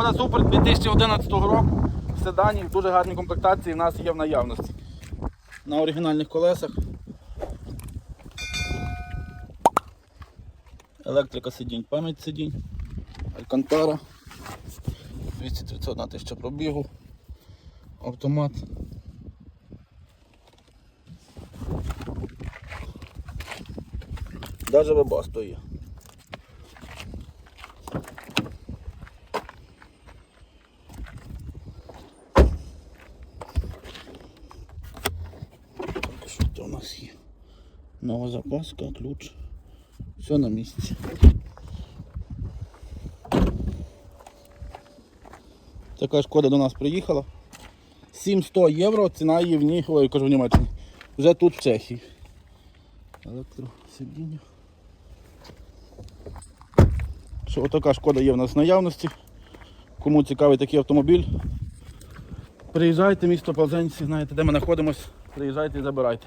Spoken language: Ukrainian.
Шкода Супер 2011 року. В седані в дуже гарній комплектації в нас є в наявності. На оригінальних колесах. Електрика сидінь, пам'ять сидінь, Алькантара. 231 тисяча пробігу. Автомат. Даже вебасто є. Що у нас є? Нова запаска, ключ. Все на місці. Така шкода до нас приїхала. 700 євро, ціна її в ній, ой, кажу в Німеччині. Вже тут в Чехії. Електросидіння. Що отака шкода є в нас в наявності. Кому цікавий такий автомобіль, приїжджайте, місто Ползенці, знаєте, де ми знаходимося, приїжджайте і забирайте.